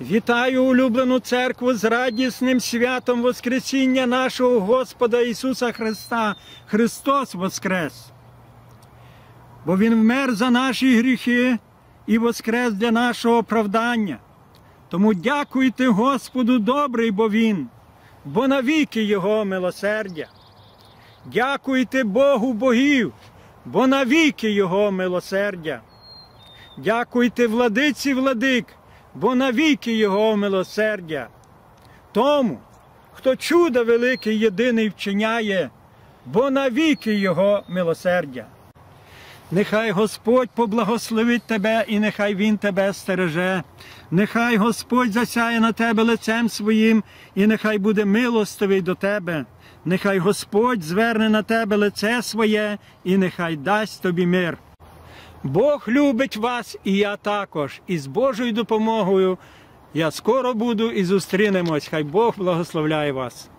Вітаю улюблену церкву з радісним святом Воскресіння нашого Господа Ісуса Христа. Христос Воскрес! Бо Він вмер за наші гріхи і воскрес для нашого оправдання. Тому дякуйте Господу добрий, бо Він, бо навіки Його милосердя. Дякуйте Богу богів, бо навіки Його милосердя. Дякуйте владиці владик, бо навіки Його милосердя. Тому, хто чудо велике єдиний вчиняє, бо навіки Його милосердя. Нехай Господь поблагословить тебе і нехай Він тебе стереже. Нехай Господь засяє на тебе лицем своїм, і нехай буде милостивий до тебе. Нехай Господь зверне на тебе лице своє, і нехай дасть тобі мир. Бог любить вас, і я також. І з Божою допомогою я скоро буду і зустрінемось. Хай Бог благословляє вас.